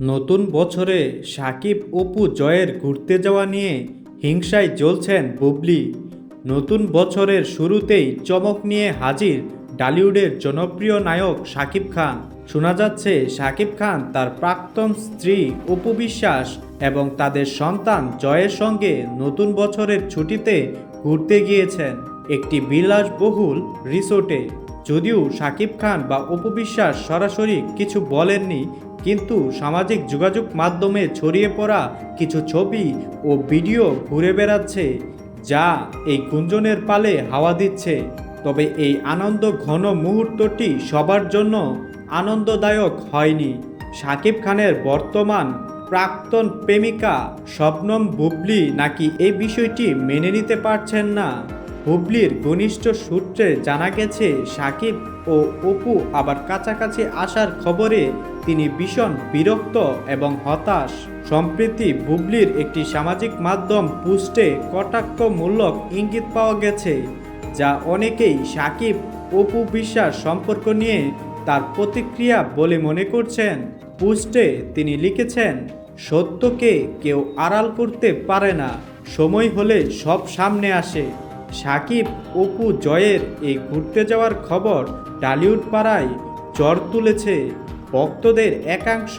নতুন বছরে সাকিব অপু জয়ের ঘুরতে যাওয়া নিয়ে হিংসায় জ্বলছেন বুবলি। নতুন বছরের শুরুতেই চমক নিয়ে হাজির ডালিউডের জনপ্রিয় নায়ক সাকিব খান। শোনা যাচ্ছে, সাকিব খান তার প্রাক্তন স্ত্রী অপু বিশ্বাস এবং তাদের সন্তান জয়ের সঙ্গে নতুন বছরের ছুটিতে ঘুরতে গিয়েছেন একটি বিলাসবহুল রিসোর্টে। যদিও সাকিব খান বা অপু বিশ্বাস সরাসরি কিছু বলেননি কিন্তু সামাজিক যোগাযোগ মাধ্যমে ছড়িয়ে পড়া কিছু ছবি ও ভিডিও ঘুরে বেড়াচ্ছে, যা এই গুঞ্জনের পালে হাওয়া দিচ্ছে। তবে এই আনন্দ ঘন মুহূর্তটি সবার জন্য আনন্দদায়ক হয়নি। সাকিব খানের বর্তমান প্রাক্তন প্রেমিকা শবনম বুবলি নাকি এই বিষয়টি মেনে নিতে পারছেন না? হুবলির ঘনিষ্ঠ সূত্রে জানা গেছে, সাকিব ও অপু আবার কাছাকাছি আসার খবরে তিনি ভীষণ বিরক্ত এবং হতাশ। সম্প্রতি বুবলির একটি সামাজিক মাধ্যম পোস্টে কটাক্ষমূলক ইঙ্গিত পাওয়া গেছে, যা অনেকেই সাকিব, অপু বিশ্বাস সম্পর্ক নিয়ে তার প্রতিক্রিয়া বলে মনে করছেন। পোস্টে তিনি লিখেছেন, সত্যকে কেউ আড়াল করতে পারে না, সময় হলে সব সামনে আসে। সাকিব, অপু, জয়ের এই ঘুরতে যাওয়ার খবর টালিউড পাড়ায় জ্বর তুলেছে। ভক্তদের একাংশ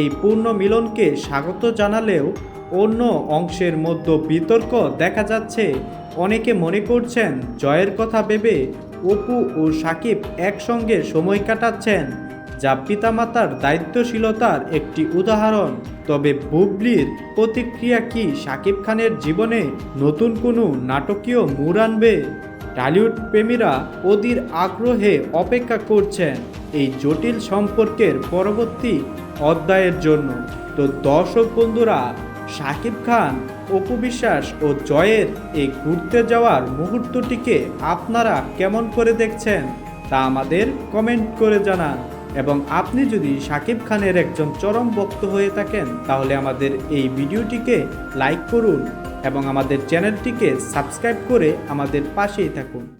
এই পূর্ণ মিলনকে স্বাগত জানালেও অন্য অংশের মধ্যে বিতর্ক দেখা যাচ্ছে। অনেকে মনে করছেন জয়ের কথা ভেবে অপু ও সাকিব একসঙ্গে সময় কাটাচ্ছেন। যা পিতামাতার দায়িত্বশীলতার একটি উদাহরণ। তবে বুবলির প্রতিক্রিয়া কি সাকিব খানের জীবনে নতুন কোনো নাটকীয় মোড় আনবে? টালিউড প্রেমীরা অধীর আগ্রহে অপেক্ষা করছেন এই জটিল সম্পর্কের পরবর্তী অধ্যায়ের জন্য। তো দর্শক বন্ধুরা সাকিব খান, অপু বিশ্বাস ও জয়ের এই ঘুরতে যাওয়ার মুহূর্তটিকে আপনারা কেমন করে দেখছেন তা আমাদের কমেন্ট করে জানান। এবং আপনি যদি সাকিব খানের একজন চরম বক্ত হয়ে থাকেন, তাহলে আমাদের এই ভিডিওটিকে লাইক করুন এবং আমাদের চ্যানেলটিকে সাবস্ক্রাইব করে আমাদের পাশেই থাকুন।